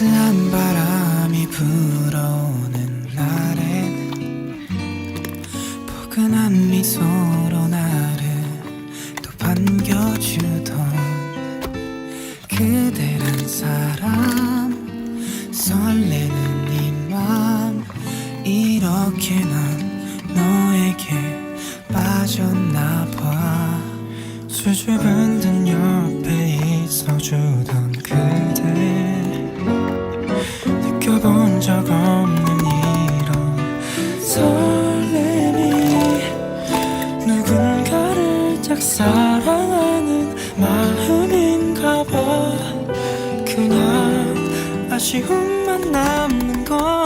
따스한 바람이 불어오는 날엔 포근한 미소로 나를 또 반겨주던 그대란 사람 설레는 이맘 이렇게 난 너에게 빠졌나 봐. 수줍은 듯 옆에 있어주던 그대. 느껴본 적 없는 이런 설렘이 누군가를 짝사랑하는 마음인가 봐. 그냥 아쉬움만 남는 걸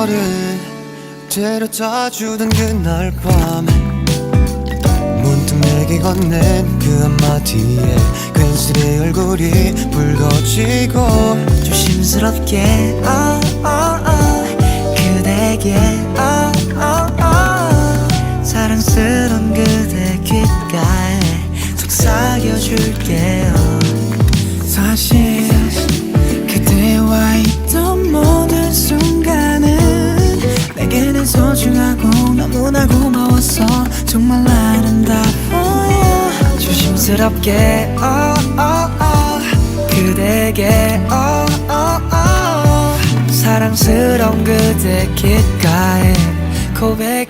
너를 데려다 주던 그날 밤에 문득 내게 건넨 그 한마디에 괜스레 얼굴이 붉어지고 조심스럽게. 아, 아, 아, 너무나 고마웠어. 정말 아름다워요 조심스럽게 oh, oh, oh, 그대에게 oh, oh, oh, 사랑스러운 그대 귓가에 고백